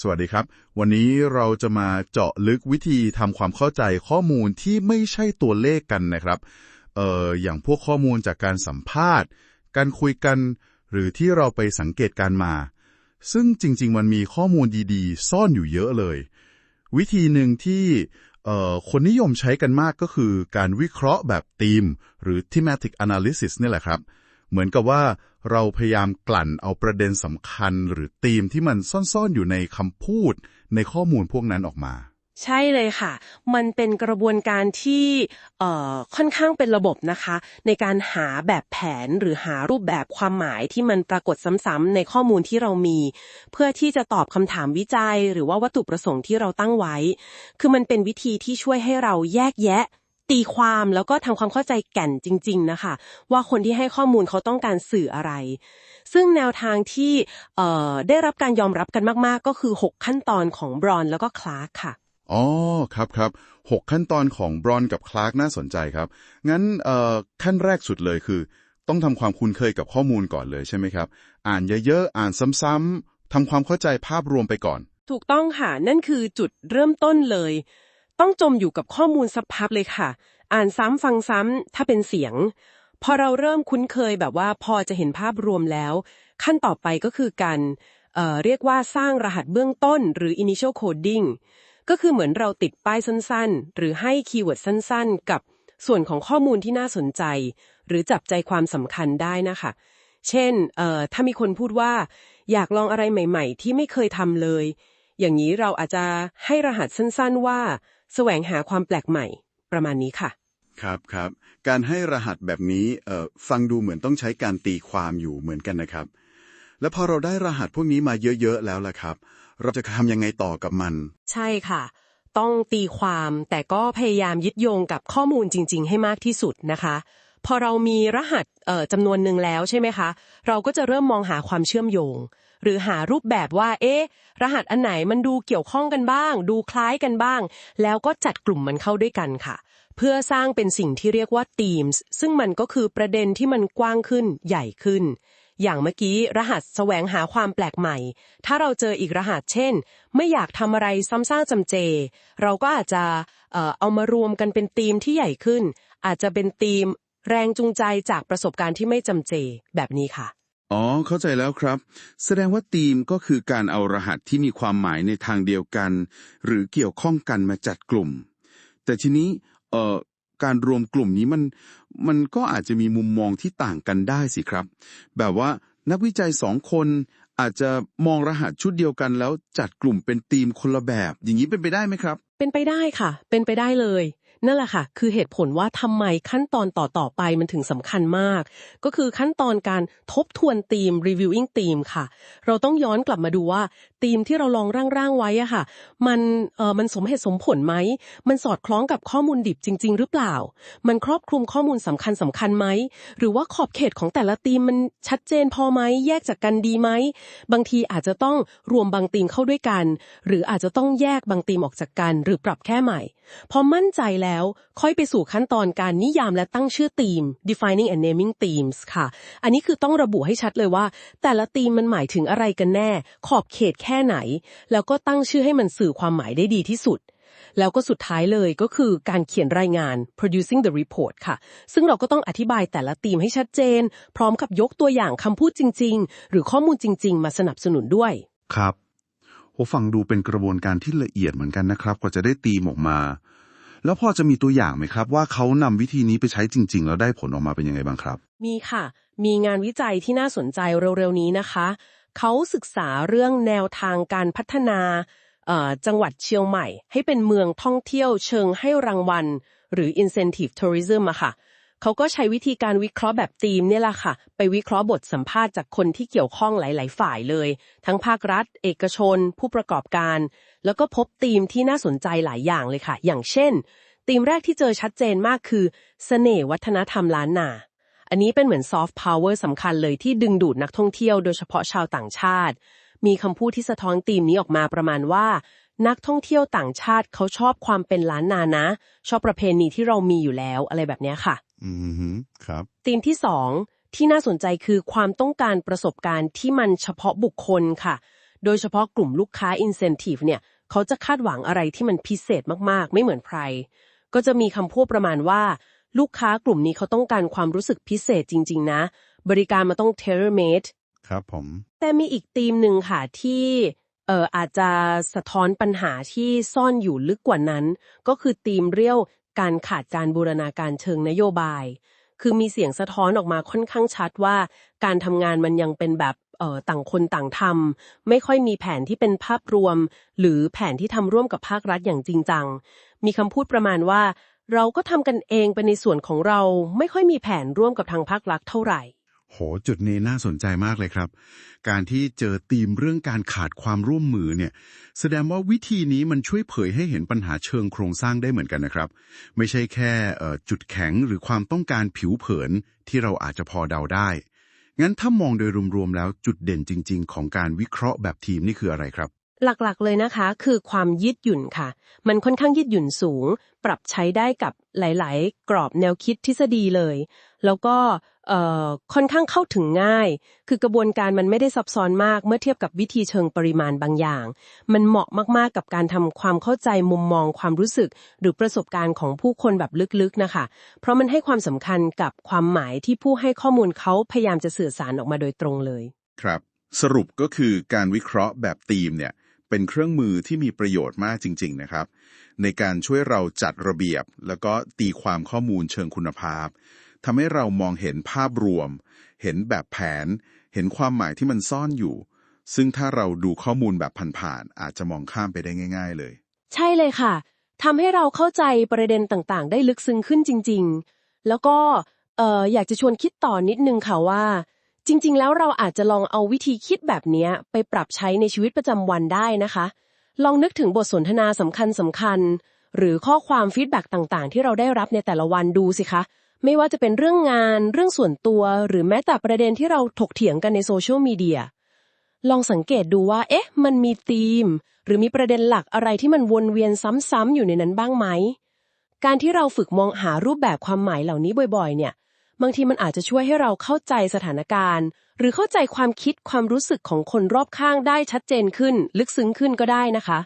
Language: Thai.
สวัสดีครับ วันนี้เราจะมาเจาะลึกวิธีทำความเข้าใจข้อมูลที่ไม่ใช่ตัวเลขกันนะครับ เอ่อ อย่างพวกข้อมูลจากการสัมภาษณ์ การคุยกัน หรือที่เราไปสังเกตการมา ซึ่งจริง ๆ มันมีข้อมูลดีๆ ซ่อนอยู่เยอะเลย วิธีหนึ่งที่เอ่อคนนิยมใช้กันมากก็คือการวิเคราะห์แบบธีม หรือ thematic analysis นี่แหละครับ เหมือนกับว่าเราพยายามกลั่นเอาประเด็นสำคัญหรือธีมที่มันซ่อนๆ อยู่ในคำพูดในข้อมูลพวกนั้นออกมา ใช่เลยค่ะ มันเป็นกระบวนการที่ค่อนข้างเป็นระบบนะคะ ในการหาแบบแผนหรือหารูปแบบความหมายที่มันปรากฏซ้ำๆในข้อมูลที่เรามี เพื่อที่จะตอบคำถามวิจัย หรือว่าวัตถุประสงค์ที่เราตั้งไว้ คือมันเป็นวิธีที่ช่วยให้เราแยกแยะ ตีความแล้วก็ทำความเข้าใจแก่นจริง ๆนะคะ ว่าคนที่ให้ข้อมูลเขาต้องการสื่ออะไร ซึ่งแนวทางที่เอ่อได้รับการยอมรับกันมาก ๆ ก็คือ 6 ขั้นตอนของบรอนแล้วก็คลาร์กค่ะอ๋อครับครับหกขั้นตอนของบรอนกับคลาร์กน่าสนใจครับ งั้นเอ่อขั้นแรกสุดเลยคือ ต้องทำความคุ้นเคยกับข้อมูลก่อนเลยใช่ไหมครับ อ่านเยอะๆ อ่านซ้ำๆทำความเข้าใจภาพรวมไปก่อน ถูกต้องค่ะ นั่นคือจุดเริ่มต้นเลย ต้องจมอยู่กับข้อมูลสักพักเลยค่ะ อ่านซ้ำฟังซ้ำถ้าเป็นเสียง พอเราเริ่มคุ้นเคยแบบว่าพอจะเห็นภาพรวมแล้ว ขั้นต่อไปก็คือการเเรียกว่าสร้างรหัสเบื้องต้นหรือ initial coding ก็คือเหมือนเราติดป้ายสั้นๆ หรือให้คีย์เวิร์ดสั้นๆ กับส่วนของข้อมูลที่น่าสนใจ หรือจับใจความสำคัญได้นะคะ เช่นถ้ามีคนพูดว่า อยากลองอะไรใหม่ ๆ ที่ไม่เคยทำเลย อย่างนี้เราอาจจะให้รหัสสั้นๆว่า แสวงหาความแปลกใหม่ ประมาณนี้ค่ะ ครับครับ การให้รหัสแบบนี้เอ่อฟังดูเหมือนต้องใช้การตีความอยู่เหมือนกันนะครับ แล้วพอเราได้รหัสพวกนี้มาเยอะๆแล้วล่ะครับ เราจะทำยังไงต่อกับมัน ใช่ค่ะ ต้องตีความแต่ก็พยายามยึดโยงกับข้อมูลจริง ๆ ให้มากที่สุดนะคะพอเรามีรหัสเอ่อจำนวนหนึ่งแล้วใช่ไหมคะ เราก็จะเริ่มมองหาความเชื่อมโยง หรือหารูปแบบว่า เอ๊ะ รหัสอันไหนมันดูเกี่ยวข้องกันบ้าง ดูคล้ายกันบ้าง แล้วก็จัดกลุ่มมันเข้าด้วยกันค่ะ เพื่อสร้างเป็นสิ่งที่เรียกว่า themes ซึ่งมันก็คือประเด็นที่มันกว้างขึ้นใหญ่ขึ้น อย่างเมื่อกี้รหัสแสวงหาความแปลกใหม่ ถ้าเราเจออีกรหัสเช่น ไม่อยากทำอะไรซ้ำซากจำเจ เราก็อาจจะเอ่อเอามารวมกันเป็นธีมที่ใหญ่ขึ้น อาจจะเป็นธีมแรงจูงใจจากประสบการณ์ที่ไม่จำเจแบบนี้ค่ะ อ๋อ เข้าใจแล้วครับ แสดงว่าธีมก็คือการเอารหัสที่มีความหมายในทางเดียวกัน หรือเกี่ยวข้องกันมาจัดกลุ่ม แต่ทีนี้เอ่อการรวมกลุ่มนี้มันมันก็อาจจะมีมุมมองที่ต่างกันได้สิครับ แบบว่านักวิจัยสองคนอาจจะมองรหัสชุดเดียวกันแล้วจัดกลุ่มเป็นธีมคนละแบบ อย่างนี้เป็นไปได้ไหมครับ เป็นไปได้ค่ะ เป็นไปได้เลย นั่นแหละค่ะ คือเหตุผลว่าทำไมขั้นตอนต่อๆไปมันถึงสำคัญมาก ก็คือขั้นตอนการทบทวนธีม reviewing ธีมค่ะ เราต้องย้อนกลับมาดูว่าธีมที่เราลองร่างๆไว้อะค่ะ มันเออมันสมเหตุสมผลไหม มันสอดคล้องกับข้อมูลดิบจริง ๆ หรือเปล่า มันครอบคลุมข้อมูลสำคัญสำคัญไหม หรือว่าขอบเขตของแต่ละธีมมันชัดเจนพอไหม แยกจากกันดีไหม บางทีอาจจะต้องรวมบางธีมเข้าด้วยกัน หรืออาจจะต้องแยกบางธีมออกจากกัน หรือปรับแค่ใหม่ พอมั่นใจแล้วแล้ว ค่อยไปสู่ขั้นตอนการนิยามและตั้งชื่อธีม defining and naming themes ค่ะ อันนี้คือต้องระบุให้ชัดเลยว่า แต่ละธีมมันหมายถึงอะไรกันแน่ ขอบเขตแค่ไหน แล้วก็ตั้งชื่อให้มันสื่อความหมายได้ดีที่สุดแล้วก็สุดท้ายเลยก็คือการเขียนรายงาน producing the report ค่ะ ซึ่งเราก็ต้องอธิบายแต่ละธีมให้ชัดเจน พร้อมกับยกตัวอย่างคำพูดจริง ๆ หรือข้อมูลจริง ๆ มาสนับสนุนด้วย ครับโหฟังดูเป็นกระบวนการที่ละเอียดเหมือนกันนะครับ กว่าจะได้ตีมออกมา แล้วพอจะมีตัวอย่างไหมครับ ว่าเขานำวิธีนี้ไปใช้จริง ๆ แล้วได้ผลออกมาเป็นยังไงบ้างครับ มีค่ะ มีงานวิจัยที่น่าสนใจเร็ว ๆ นี้นะคะ เขาศึกษาเรื่องแนวทางการพัฒนาเอ่อจังหวัดเชียงใหม่ ให้เป็นเมืองท่องเที่ยวเชิงให้รางวัล หรือ incentive tourism อะค่ะ เขาก็ใช้วิธีการวิเคราะห์แบบธีมเนี่ยแหละค่ะ ไปวิเคราะห์บทสัมภาษณ์จากคนที่เกี่ยวข้องหลาย ๆ ฝ่ายเลย ทั้งภาครัฐ เอกชน ผู้ประกอบการ แล้วก็พบธีมที่น่าสนใจหลายอย่างเลยค่ะ อย่างเช่น ธีมแรกที่เจอชัดเจนมากคือเสน่ห์วัฒนธรรมล้านนา อันนี้เป็นเหมือนซอฟต์พาวเวอร์สำคัญเลยที่ดึงดูดนักท่องเที่ยวโดยเฉพาะชาวต่างชาติ มีคำพูดที่สะท้อนธีมนี้ออกมาประมาณว่า นักท่องเที่ยวต่างชาติเขาชอบความเป็นล้านนานะ ชอบประเพณีที่เรามีอยู่แล้วอะไรแบบเนี้ยค่ะ อืมฮึครับธีมที่สองที่น่าสนใจคือความต้องการประสบการณ์ที่มันเฉพาะบุคคลค่ะ โดยเฉพาะกลุ่มลูกค้า incentive เนี่ย เขาจะคาดหวังอะไรที่มันพิเศษมาก ๆ ไม่เหมือนใคร ก็จะมีคำพูดประมาณว่า ลูกค้ากลุ่มนี้เขาต้องการความรู้สึกพิเศษจริง ๆ นะ บริการมันต้อง tailor made ครับผม แต่มีอีกธีมหนึ่งค่ะที่เอ่ออาจจะสะท้อนปัญหาที่ซ่อนอยู่ลึกกว่านั้น ก็คือธีมเรียวการขาดการบูรณาการเชิงนโยบาย คือมีเสียงสะท้อนออกมาค่อนข้างชัดว่า การทำงานมันยังเป็นแบบเอ่อ ต่างคนต่างทำไม่ค่อยมีแผนที่เป็นภาพรวม หรือแผนที่ทำร่วมกับภาครัฐอย่างจริงจัง มีคำพูดประมาณว่า เราก็ทำกันเองไปในส่วนของเราไม่ค่อยมีแผนร่วมกับทางภาครัฐเท่าไหร่ โหจุดนี้น่าสนใจมากเลยครับ การที่เจอธีมเรื่องการขาดความร่วมมือเนี่ย แสดงว่าวิธีนี้มันช่วยเผยให้เห็นปัญหาเชิงโครงสร้างได้เหมือนกันนะครับ ไม่ใช่แค่จุดแข็งหรือความต้องการผิวเผินที่เราอาจจะพอเดาได้ งั้นถ้ามองโดยรวมๆแล้วจุดเด่นจริง ๆ ของการวิเคราะห์แบบทีมนี่คืออะไรครับ หลักๆเลยนะคะ คือความยืดหยุ่นค่ะ มันค่อนข้างยืดหยุ่นสูง ปรับใช้ได้กับหลาย ๆ กรอบแนวคิดทฤษฎีเลย แล้วก็ ค่อนข้างเข้าถึงง่าย คือกระบวนการมันไม่ได้ซับซ้อนมากเมื่อเทียบกับวิธีเชิงปริมาณบางอย่าง มันเหมาะมากๆกับการทำความเข้าใจมุมมองความรู้สึก หรือประสบการณ์ของผู้คนแบบลึกๆนะคะ เพราะมันให้ความสำคัญกับความหมายที่ผู้ให้ข้อมูลเขาพยายามจะสื่อสารออกมาโดยตรงเลย ครับ สรุปก็คือการวิเคราะห์แบบทีมเนี่ยเป็นเครื่องมือที่มีประโยชน์มากจริง ๆ นะครับ ในการช่วยเราจัดระเบียบ แล้วก็ตีความข้อมูลเชิงคุณภาพ ทำให้เรามองเห็นภาพรวม เห็นแบบแผน เห็นความหมายที่มันซ่อนอยู่ ซึ่งถ้าเราดูข้อมูลแบบผ่านๆอาจจะมองข้ามไปได้ง่าย ๆ เลย ใช่เลยค่ะทำให้เราเข้าใจประเด็นต่างๆ ได้ลึกซึ้งขึ้นจริง ๆ แล้วก็เอออยากจะชวนคิดต่อนิดนึงค่ะว่า จริง ๆ แล้วเราอาจจะลองเอาวิธีคิดแบบนี้ไปปรับใช้ในชีวิตประจำวันได้นะคะ ลองนึกถึงบทสนทนาสำคัญสำคัญๆหรือข้อความฟีดแบ็กต่างๆ ที่เราได้รับในแต่ละวันดูสิคะ ไม่ว่าจะเป็นเรื่องงานเรื่องส่วนตัว หรือแม้แต่ประเด็นที่เราถกเถียงกันในโซเชียลมีเดียลองสังเกตดูว่า เอ๊ะ มันมีธีม หรือมีประเด็นหลักอะไรที่มันวนเวียนซ้ำๆอยู่ในนั้นบ้างไหม การที่เราฝึกมองหารูปแบบความหมายเหล่านี้บ่อย ๆ เนี่ย บางทีมันอาจจะช่วยให้เราเข้าใจสถานการณ์ หรือเข้าใจความคิดความรู้สึกของคนรอบข้างได้ชัดเจนขึ้น ลึกซึ้งขึ้นก็ได้นะคะ